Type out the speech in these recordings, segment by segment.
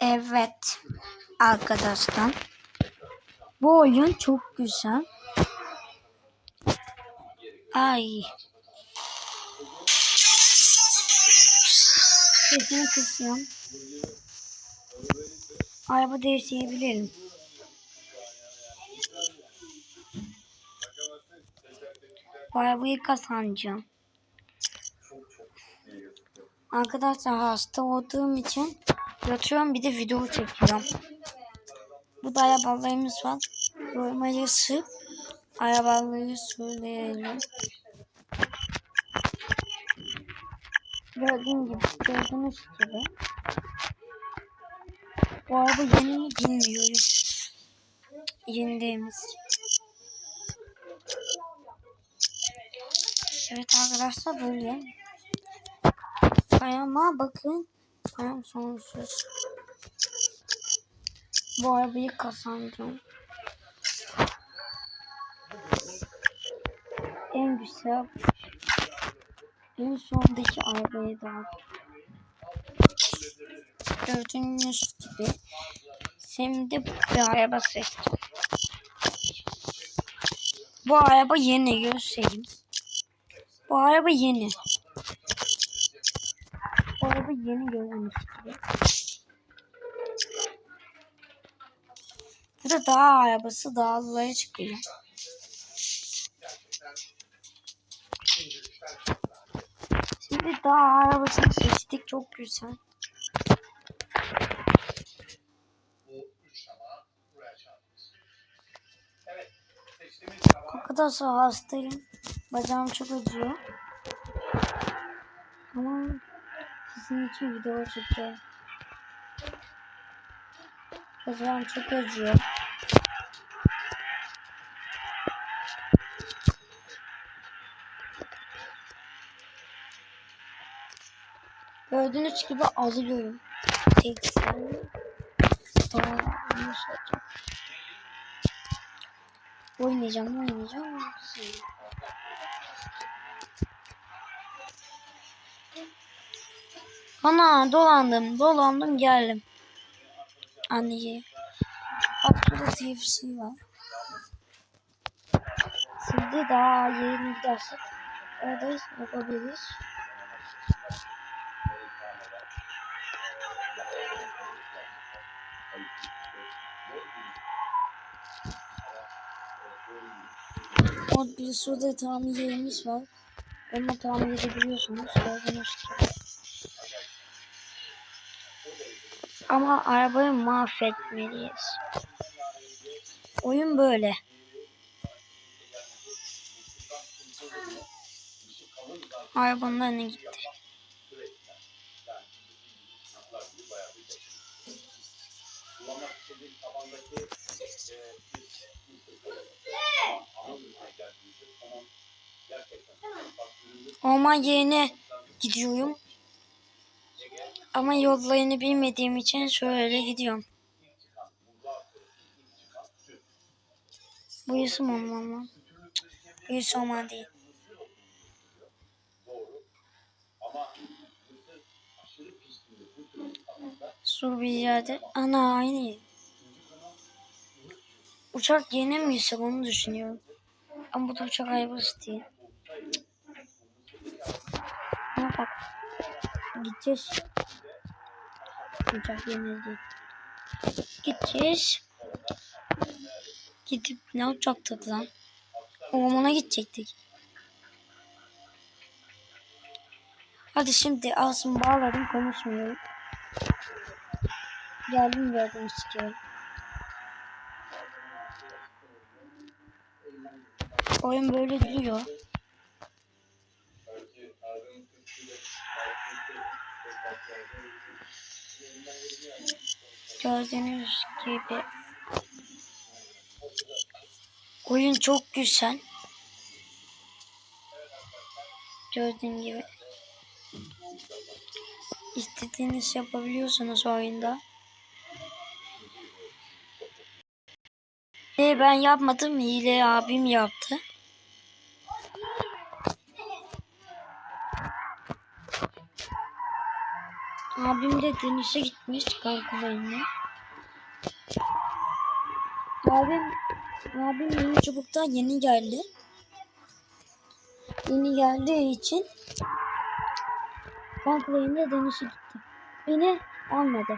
Evet arkadaşlar. Bu oyun çok güzel. Ay. Sesini kısıyorum. Araba değiştirebilirim. Arabayı kazanacağım. Arkadaşlar hasta olduğum için yatıyorum bir de video çekiyorum. Bu da arabalarımız var. Yormayı sırf arabaları söyleyelim. Gördüğün gibi, gördüğünüz gibi. Bu araba yeni mi bilmiyorum. Yendiğimiz. Evet arkadaşlar böyle. Ayağıma bakın. Ayağım sonsuz. Bu arabayı kazandım. En güzel en sondaki arabayı da. Gördüğünüz gibi şimdi bir araba seçtim. Bu araba yeni göstereyim. Bu araba yeni. Yeni gördüğünüz gibi. Bu da dağ arabası dağlılara çıkıyor. Şimdi dağ arabasını seçtik çok güzel. Arkadaşlar hastayım. Bacağım çok acıyor. Ama sizin için video çekeceğim. Bacağım çok acıyor. Gördüğünüz gibi alıyorum. 80 Aa, Oynayacağım, oynayacağım. Ana dolandım, dolandım geldim. Anneciğim. Bak burada TFC var. Şimdi daha yeni gidersek orada yapabiliriz. O bir şurada tamir yerimiz var. Onu tamir edebiliyorsunuz. Gördüğünüz gibi. Ama arabayı mahvetmeliyiz. Oyun böyle. Arabanın önüne gitti. Orman yerine gidiyorum. Ama yollarını bilmediğim için şöyle gidiyorum. Bu Yusuf mı? Bu Yusuf orman değil. Su bir yerde. Ana aynı. Uçak yeni mi ise onu düşünüyorum. Ama bu da uçak arabası değil. Ama bak. Gideceğiz. Yeni değil. Gideceğiz. Gidip ne yapacaktık lan? Ormana gidecektik. Hadi şimdi ağzımı bağladım konuşmuyorum. Geldim gördüm istiyorum. Oyun böyle duruyor. Gördüğünüz gibi oyun çok güzel. Gördüğün gibi istediğiniz yapabiliyorsunuz oyunda. E ben yapmadım hile abim yaptı. Abim de denize gitmiş kankalarına. Abim, abim yeni çubuktan yeni geldi. Yeni geldiği için kankalarıyla denize gitti. Beni almadı.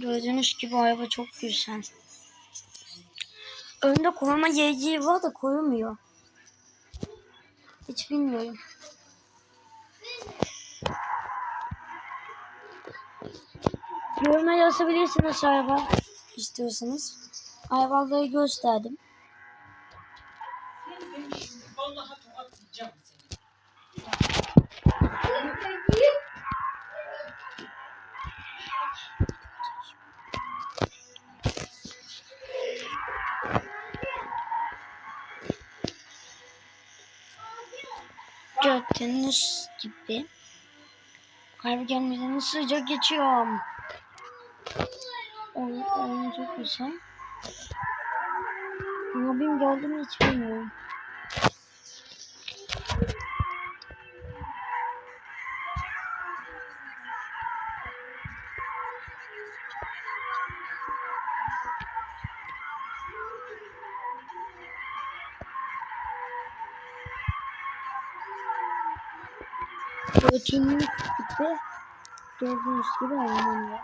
Gördüğünüz gibi araba çok güzel. Önde koruma yiyeceği var da koymuyor. Hiç bilmiyorum. Yoruma yazabilirsiniz araba istiyorsanız. Arabaları gösterdim. Gördüğünüz gibi. Harbi gelmeden hızlıca geçiyorum. Oyun çok güzel. Abim geldi mi hiç bilmiyorum. Gördüğünüz gibi gördüğünüz gibi oynanıyoruz.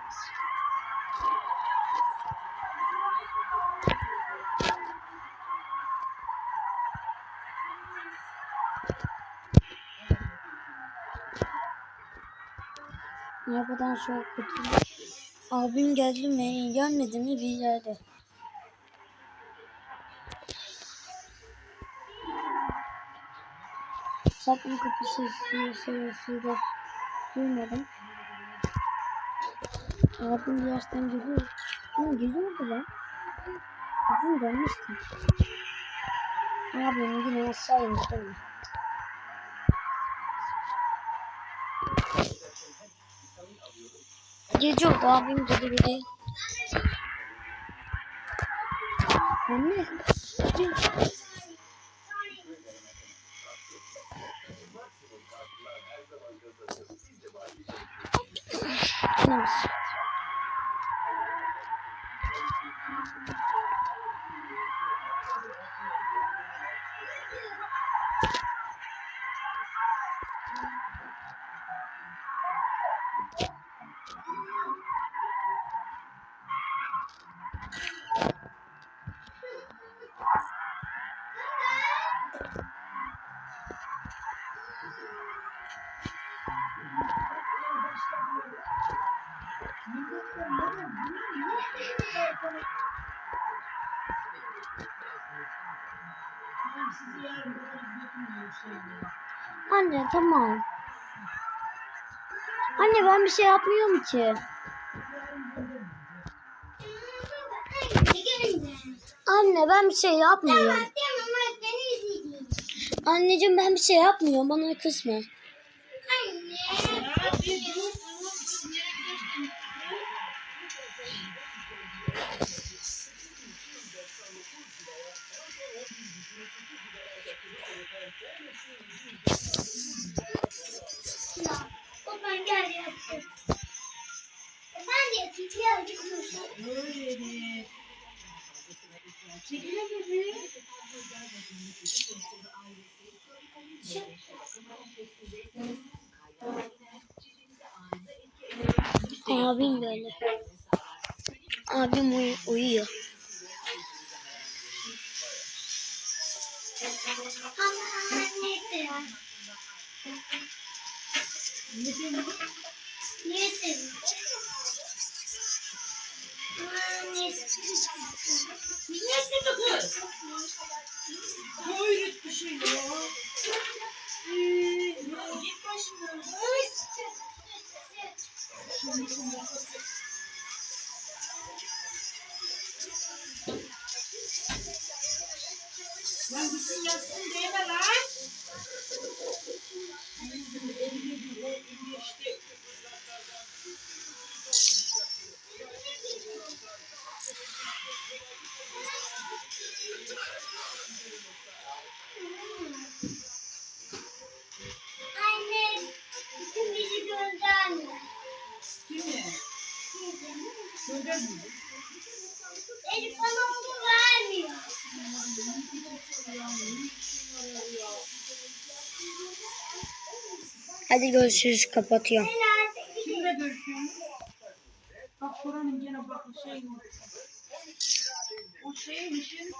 Arabadan sonra kurtulmuş. Abim geldi mi gelmedi mi bir yerde. Zaten kapı sesi sırasıyla duymadım. Abim bir yaştan geliyor. Ama geliyordu lan. Abim gelmişti. Abim yine aşağı indi değil mi? Gece oldu abim dedi bir de. Anne. Neyse. Anne tamam. Anne ben bir şey yapmıyorum ki. Anne ben bir şey yapmıyorum. Anneciğim ben bir şey yapmıyorum. Bana kızma. Ben gel yattım. Ben de yatayım. Birazcık uyusun. Öyle. Çekile bebeğim. Abim böyle. Abim uy- uyuyor. Ama neyse ya. Niye seviyorsun? Aman neyse. Niye seni kız? Hayret bir şey ya. Ee, ya git başımdan. Elif bana onu vermiyor. Hadi görüşürüz kapatıyorum. Kimle görüşüyorsun? Bak buranın gene bak şey O şeyin işini